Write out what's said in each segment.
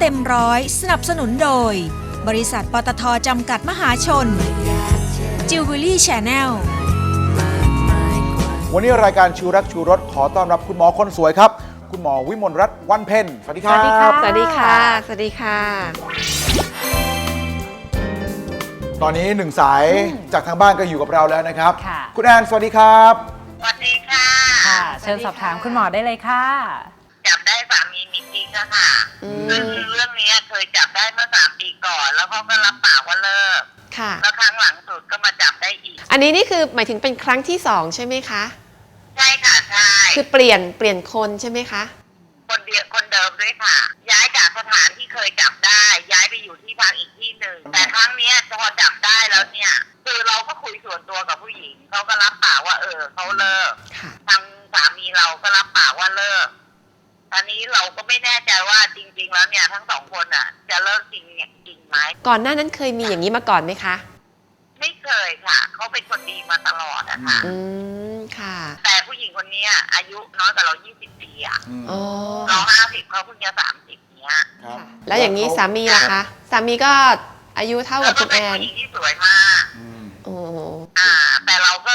เต็มร้อยสนับสนุนโดย บริษัทปตทจำกัดมหาชน จิวเวลรี่ชาแนล วันนี้รายการชูรักชูรสขอต้อนรับคุณหมอคนสวยครับ คุณหมอวิมลรัตน์วันเพ็ญสวัสดีครับ สวัสดีค่ะ สวัสดีค่ะสวัสดีค่ะตอนนี้หนึ่งสายจากทางบ้านก็อยู่กับเราแล้วนะครับ ค่ะ คุณแอนสวัสดีครับ สวัสดีค่ะ ค่ะ เชิญสอบถามคุณหมอได้เลยค่ะ จับได้สามีมีจริงอะค่ะ อืมซึ่งเรื่องนี้เค ยจับได้เมื่อสามปีก่อน แล้วเขาก็รับปากว่าเลิกค่ะ แล้วครั้งหลังสุดก็มาจับได้อีก อันนี้นี่คือหมายถึงเป็นครั้งที่สองใช่ไหมคะ ใช่ค่ะใช่คือเปลี่ยนเปลี่ยนคนใช่ไหมคะ คนเดียวคนเดิมด้วยค่ะ ย้ายจากสถานที่เคยจับได้ ย้ายไปอยู่ที่พักอีกที่หนึ่งแต่ครั้งเนี้ยพอจับได้แล้วเนี่ย คือเราก็คุยส่วนตัวกับผู้หญิงเขาก็รับปากว่าเออเขาเลิกค่ะ ทางสามีเราก็รับปากว่าเลิก ตอนนี้เราก็ไม่แน่ใจว่าจริง ๆ แล้วเนี่ยทั้งสองคนอะ จะเลิกจริงเนี่ยจริงไหมก่อนหน้านั้นเคยมีอย่างนี้มาก่อนไหมคะ ไม่เคยค่ะเขาเป็นคนดีมาตลอดอะค่ะอืม ค่ะ แต่ผู้หญิงคนเนี้ยอายุน้อยกว่าเรา 20 ปีอะอืมอ๋อ เรา50เขาเพิ่งจะ 30เนี้ยครับแล้วอย่างนี้สามีล่ะคะ สามีก็อายุเท่าแล้กับวก็คุณเป็แอนน ผู้หญิงที่สวยมาก อืม โอ้อ่า แต่เราก็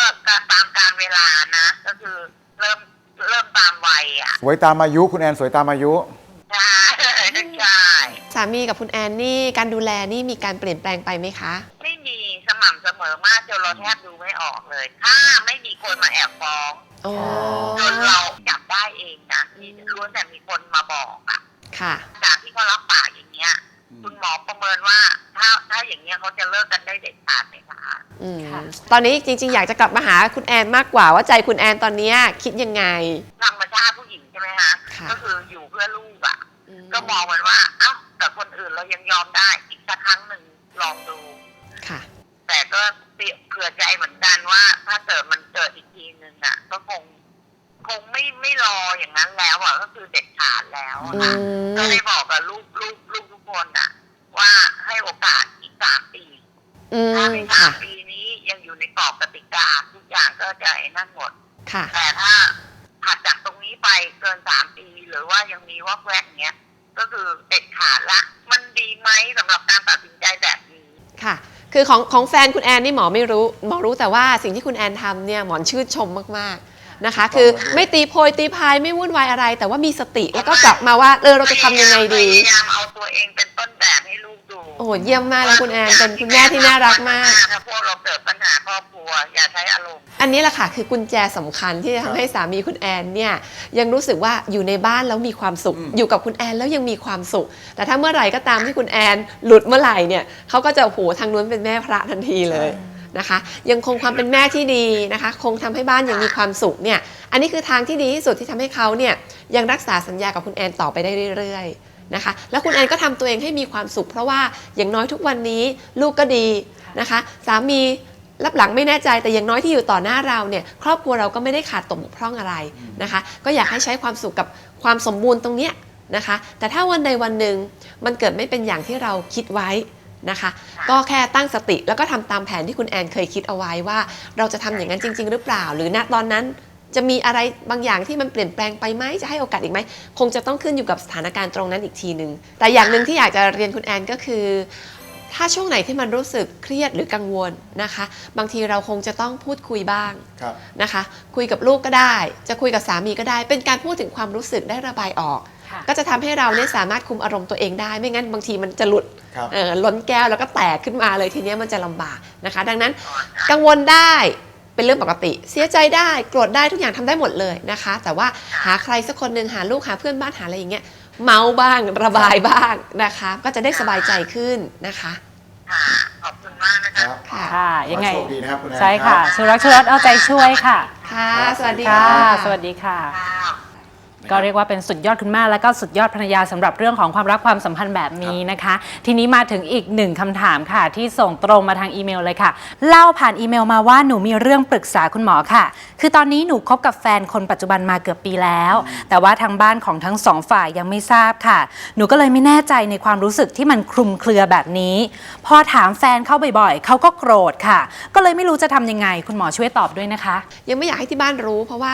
ตามการเวลานะ ก็คือเริ่มเริ่ม ตามวัยอะสวยตามอายุคุณแอนสวยตามอายุ ใช่ใช่สามีกับคุณแอนนี่การดูแลนี่มีการเปลี่ยนแปลงไปไหมคะ ไม่มีสม่ำเสมอมากจนเราแทบดูไม่ออกเลย ถ้าไม่มีคนมาแอบฟ้องอ๋อจนเราจับได้เองนะมีล้วนแต่มีคนมาบอกอะค่ะ จากที่เขารับปากอย่างเงี้ย คุณหมอประเมินว่า ถ้าถ้าอย่างเงี้ยเขาจะเลิกกันได้เด็ดขาดไหมคะอืมค่ะตอนนี้จริง ๆ อยากจะกลับมาหาคุณแอนมากกว่าว่าใจคุณแอนตอนเนี้ยคิดยังไง ธรรมชาติผู้หญิงใช่ไหมคะค่ะ ก็คืออยู่เพื่อลูกอะอืมก็มองเหมือนว่าเอ้าแต่คนอื่นเรายังยอมได้อีกสักครั้งหนึ่งลองดู ค่ะ แต่ก็เผื่อใจเหมือนกันว่า ถ้าเกิดมันเกิดอีกทีหนึ่งอะก็คง คงไม่ไม่รออย่างนั้นแล้วอะก็คือเด็ดขาดแล้วอะอืค่ะมก็ได้บอกกับลูกลูกลูกทุกคนอะ ว่าให้โอกาสอีกสามปีอืถ้ามในสาค่ะ มปีนี้ยังอยู่ในกรอบกติกาทุกอย่างก็จะไอ้นั่นหมด ค่ะ แต่ถ้าถัดจากตรงนี้ไปเกินสามปีหรือว่ายังมีวอกแวกเงี้ย ก็คือเด็ดขาดละ มันดีไหมสำหรับการตัดสินใจแบบนี้ ค่ะ คือของของแฟนคุณแอนนี่หมอไม่รู้ หมอรู้แต่ว่าสิ่งที่คุณแอนทำเนี่ยหมอนชื่นชมมากๆนะคะ คือไม่ตีโพยตีพายไม่วุ่นวายอะไร แต่ว่ามีสติแล้วก็กลับมาว่าเออเราจะทำยังไงดี พยายามเอา ตัวเองเป็นต้นแบบให้ลูกดูโอ้โหเยี่ยมมากเลยคุณแอนเป็นคุณแม่ที่น่ารักมาก ถ้าพวกเราเกิดปัญหาครอบครัวอย่าใช้อารมณ์ อันนี้แหละค่ะคือกุญแจสำคัญที่จะทำให้สามีคุณแอนเนี่ยยังรู้สึกว่าอยู่ในบ้านแล้วมีความสุข อืม อยู่กับคุณแอนแล้วยังมีความสุข แต่ถ้าเมื่อไหร่ก็ตามที่คุณแอนหลุดเมื่อไหร่เนี่ยเขาก็จะโอ้โหทางนู้นเป็นแม่พระทันทีเลยนะคะ ยังคงความเป็นแม่ที่ดีนะคะ คงทำให้บ้านยังมีความสุขเนี่ยอันนี้คือทางที่ดีที่สุดที่ทำให้เขาเนี่ยยังรักษาสัญญากับคุณแอนต่อไปได้เรื่อยๆ นะคะ แล้วคุณแอนก็ทำตัวเองให้มีความสุข เพราะว่าอย่างน้อยทุกวันนี้ลูกก็ดีนะคะ สามีรับหลังไม่แน่ใจแต่อย่างน้อยที่อยู่ต่อหน้าเราเนี่ยครอบครัวเราก็ไม่ได้ขาดตกบกพร่องอะไรนะคะ ก็อยากให้ใช้ความสุขกับความสมบูรณ์ตรงเนี้ยนะคะ แต่ถ้าวันใดวันหนึ่งมันเกิดไม่เป็นอย่างที่เราคิดไว้นะคะ ก็แค่ตั้งสติแล้วก็ทำตามแผนที่คุณแอนเคยคิดเอาไว้ว่า เราจะทำอย่างนั้นจริง ๆ หรือเปล่า หรือณตอนนั้น จะมีอะไรบางอย่างที่มันเปลี่ยนแปลงไปไหมจะให้โอกาสอีกไหมคงจะต้องขึ้นอยู่กับสถานการณ์ตรงนั้นอีกทีหนึ่งแต่อย่างหนึ่งที่อยากจะเรียนคุณแอนก็คือ ถ้าช่วงไหนที่มันรู้สึกเครียดหรือกังวลนะคะ บางทีเราคงจะต้องพูดคุยบ้างครับ นะคะ คุยกับลูกก็ได้ จะคุยกับสามีก็ได้ เป็นการพูดถึงความรู้สึกได้ระบายออก ค่ะ ก็จะทำให้เราเนี่ยสามารถคุมอารมณ์ตัวเองได้ ไม่งั้นบางทีมันจะหลุด ครับ เอ่อล้นแก้วแล้วก็แตกขึ้นมาเลยทีเนี้ยมันจะลำบากนะคะ ดังนั้นกังวลได้ เป็นเรื่องปกติ เสียใจได้โกรธได้ทุกอย่างทำได้หมดเลยนะคะ แต่ว่าหาใครสักคนหนึ่งหาลูกหาเพื่อนบ้านหาอะไรอย่างเงี้ยเมาบ้างระบายบ้างนะคะ ก็จะได้สบายใจขึ้นนะคะค่ะขอบคุณมากนะคคะรับค่ะค่ะยังไงขอให้โชคดีนะครับคุณแอนใช่ค่ะรับชูรักชูรสเอาใจช่วยค่ะ ค่ะ สวัสดีค่ะค่ะสวัสดีค่ะค่ะ ก็เรียกว่าเป็นสุดยอดคุณแม่และก็สุดยอดภรรยาสำหรับเรื่องของความรักความสัมพันธ์แบบนี้นะคะ ทีนี้มาถึงอีกหนึ่งคำถามค่ะ ที่ส่งตรงมาทางอีเมลเลยค่ะ เล่าผ่านอีเมลมาว่าหนูมีเรื่องปรึกษาคุณหมอค่ะ คือตอนนี้หนูคบกับแฟนคนปัจจุบันมาเกือบปีแล้ว แต่ว่าทางบ้านของทั้งสองฝ่ายยังไม่ทราบค่ะ หนูก็เลยไม่แน่ใจในความรู้สึกที่มันคลุมเครือแบบนี้ พอถามแฟนเขาบ่อยๆเขาก็โกรธค่ะ ก็เลยไม่รู้จะทำยังไง คุณหมอช่วยตอบด้วยนะคะ ยังไม่อยากให้ที่บ้านรู้เพราะว่า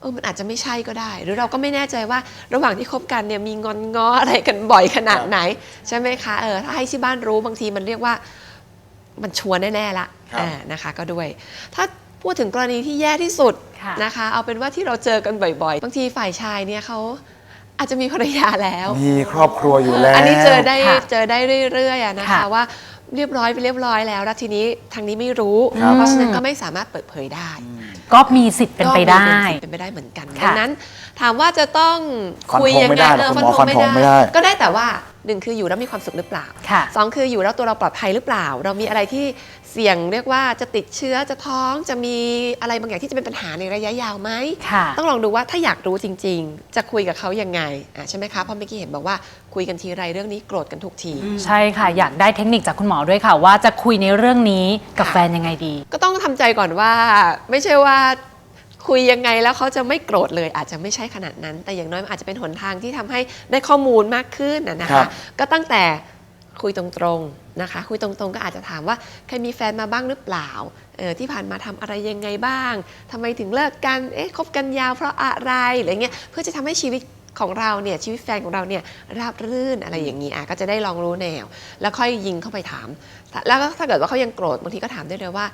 เออมันอาจจะไม่ใช่ก็ได้ หรือเราก็ไม่แน่ใจว่าระหว่างที่คบกันเนี่ยมีงอนง้ออะไรกันบ่อยขนาดไหน ใช่ไหมคะเออถ้าให้ที่บ้านรู้บางทีมันเรียกว่ามันชัวร์แน่ๆละครับ อ่านะคะก็ด้วย ถ้าพูดถึงกรณีที่แย่ที่สุดค่ะนะคะ เอาเป็นว่าที่เราเจอกันบ่อยๆ บางทีฝ่ายชายเนี่ยเขาอาจจะมีภรรยาแล้ว มีครอบครัวอยู่แล้ว อันนี้เจอได้ค่ะเจอได้เรื่อยๆอะนะคะค่ะว่าเรียบร้อยไปเรียบร้อยแล้วแล้วทีนี้ทางนี้ไม่รู้ ครับ เพราะฉะนั้นก็ไม่สามารถเปิดเผยได้ ก็มีสิทธิ์เป็นไปได้ ก็มีเป็นไปได้เหมือนกันค่ะดังนั้น ถามว่าจะต้องฟันธงคุยยังไม่ไงได้หรอกคุณหมอฟันธงไม่ได้ ก็ได้แต่ว่า หนึ่งคืออยู่แล้วมีความสุขหรือเปล่าค่ะสองคืออยู่แล้วตัวเราปลอดภัยหรือเปล่า เรามีอะไรที่เสี่ยงเรียกว่าจะติดเชื้อจะท้องจะมีอะไรบางอย่างที่จะเป็นปัญหาในระยะยาวไหมค่ะต้องลองดูว่าถ้าอยากรู้จริง ๆ จะคุยกับเขายังไงอะใช่ไหมคะเพราะเมื่อกี้เห็นบอกว่าคุยกันทีไรเรื่องนี้โกรธกันทุกที ใช่ค่ะ อยากได้เทคนิคจากคุณหมอด้วยค่ะ ว่าจะคุยในเรื่องนี้กับค่ะแฟนยังไงดี ก็ต้องทำใจก่อนว่าไม่ใช่ว่า คุยยังไงแล้วเขาจะไม่โกรธเลย อาจจะไม่ใช่ขนาดนั้น แต่อย่างน้อยมันอาจจะเป็นหนทางที่ทำให้ได้ข้อมูลมากขึ้นนะนะครัคะ บ ก็ตั้งแต่คุยตรงๆนะคะ คุยตรงๆ ก็อาจจะถามว่าเคยมีแฟนมาบ้างหรือเปล่าเออที่ผ่านมาทำอะไรยังไงบ้างทำไมถึงเลิกกันเอ๊ะคบกันยาวเพราะอะไรอะไรเงี้ยเพื่อจะทำให้ชีวิตของเราเนี่ยชีวิตแฟนของเราเนี่ยราบรื่นอะไรอย่างนี้อะก็จะได้ลองรู้แนว แล้วค่อยยิงเข้าไปถาม แล้วก็ถ้าเกิดว่าเขายังโกรธบางทีก็ถามได้เลยว่า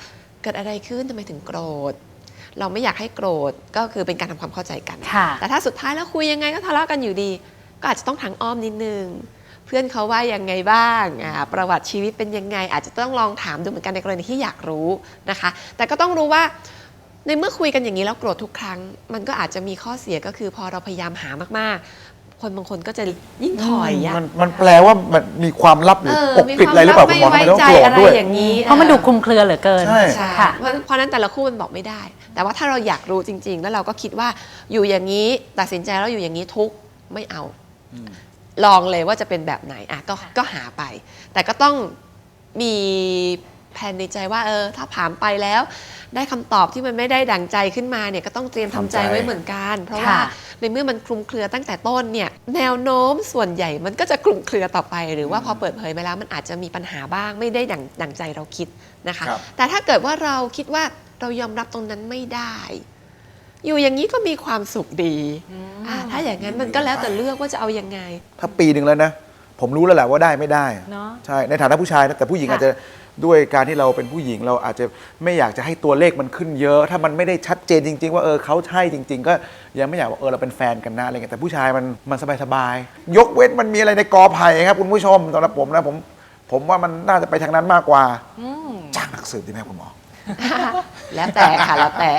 เกิดอะไรขึ้นทำไมถึงโกรธ เราไม่อยากให้โกรธก็คือเป็นการทำความเข้าใจกันค่ะแต่ถ้าสุดท้ายแล้วคุยยังไงก็ทะเลาะกันอยู่ดี ก็อาจจะต้องทางอ้อมนิดนึง เพื่อนเขาว่ายังไงบ้างอ่าประวัติชีวิตเป็นยังไง อาจจะต้องลองถามดูเหมือนกันในกรณีที่อยากรู้นะคะ แต่ก็ต้องรู้ว่าในเมื่อคุยกันอย่างนี้แล้วโกรธทุกครั้ง มันก็อาจจะมีข้อเสียก็คือพอเราพยายามหามากๆ คนบางคนก็จะยิ่งถอยอะมันมันแปลว่ามันมีความลับหรือเออปกปิดอะไรหรือเปล่าคุณหมอทำไมต้องไว้โกรธอะไรด้วยอย่างนี้เพราะมันดูคลุมเครือเหลือเกินใช่ใช่ค่ะเพราะเพราะฉะนั้นแต่ละคู่มันบอกไม่ได้ แต่ว่าถ้าเราอยากรู้จริง ๆ แล้วเราก็คิดว่าอยู่อย่างนี้ตัดสินใจแล้วอยู่อย่างนี้ทุกข์ไม่เอาลองเลยว่าจะเป็นแบบไหนอะก็ก็หาไป แต่ก็ต้องมี แผนในใจว่าเออถ้าผ่านไปแล้ว ได้คำตอบที่มันไม่ได้ดั่งใจขึ้นมาเนี่ยก็ต้องเตรียมทำใจทำใจ ไว้เหมือนกัน เพราะค่ะว่าในเมื่อมันคลุมเครือตั้งแต่ต้นเนี่ยแนวโน้มส่วนใหญ่มันก็จะคลุมเครือต่อไป หรือว่าพอเปิดเผยมาแล้วมันอาจจะมีปัญหาบ้างไม่ได้ดั่งดั่งใจเราคิดนะคะ ครับ แต่ถ้าเกิดว่าเราคิดว่าเรายอมรับตรงนั้นไม่ได้ อยู่อย่างนี้ก็มีความสุขดีอ่าถ้าอย่างนั้นมันก็แล้วแต่เลือกว่าจะเอายังไง ถ้าปีหนึ่งแล้วนะ ผมรู้แล้วแหละว่าได้ไม่ได้อะเนอะใช่ในฐานะผู้ชายนะแต่ผู้หญิงค่ะอาจจะ ด้วยการที่เราเป็นผู้หญิงเราอาจจะไม่อยากจะให้ตัวเลขมันขึ้นเยอะ ถ้ามันไม่ได้ชัดเจนจริง ๆ ว่าเออเขาใช่จริง ๆ ก็ยังไม่อยากว่าเออเราเป็นแฟนกันนะอะไรเงี้ยแต่ผู้ชายมันมันสบายๆยกเว้นมันมีอะไรในกอไผ่ครับคุณผู้ชมสำหรับผมนะผม ผมว่ามันน่าจะไปทางนั้นมากกว่าจ้างนักสืบดีไหมครับคุณหมอแล้วแต่ค่ะแล้วแต่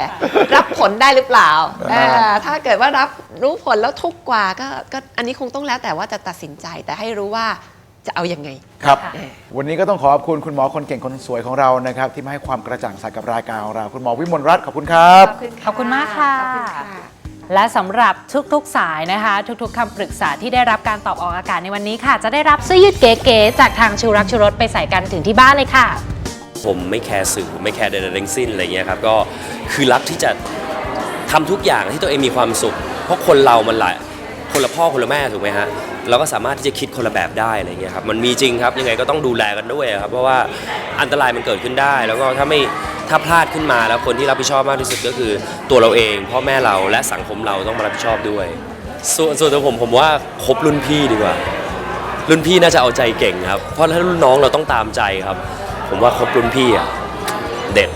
รับผลได้หรือเปล่าอ่าเออถ้าเกิดว่ารับรู้ผลแล้วทุกข์กว่าก็ก็อันนี้คงต้องแล้วแต่ว่าจะตัดสินใจแต่ให้รู้ว่า จะเอายังไง ครับ ค่ะ วันนี้ก็ต้องขอขอบคุณคุณหมอคนเก่งคนสวยของเรานะครับ ที่มาให้ความกระจ่างใสกับรายการของเรา คุณหมอวิมลรัตน์ขอบคุณครับขอบคุณมากค่ะ ขอบคุณค่ะ และสำหรับทุกๆสายนะคะ ทุกๆคำปรึกษาที่ได้รับการตอบออกอากาศในวันนี้ค่ะ จะได้รับเสื้อยืดเก๋ๆจากทางชูรักชูรสไปใส่กันถึงที่บ้านเลยค่ะ ผมไม่แคร์สื่อไม่แคร์ใดๆทั้งสิ้นอะไรเงี้ยครับก็คือรักที่จะทำทุกอย่างที่ตัวเองมีความสุข เพราะคนเรามันหลายคนละพ่อคนละแม่ถูกไหมฮะ เราก็สามารถที่จะคิดคนละแบบได้อะไรเงี้ยครับมันมีจริงครับยังไงก็ต้องดูแลกันด้วยครับเพราะว่าอันตรายมันเกิดขึ้นได้ แล้วก็ถ้าไม่ถ้าพลาดขึ้นมาแล้วคนที่รับผิดชอบมากที่สุดก็คือตัวเราเองพ่อแม่เราและสังคมเราต้องมารับผิดชอบด้วย ส่วนส่วนตัวผมผมว่าคบรุ่นพี่ดีกว่า รุ่นพี่น่าจะเอาใจเก่งครับเพราะถ้ารุ่นน้องเราต้องตามใจครับ ผมว่าคบรุ่นพี่อะเด็ด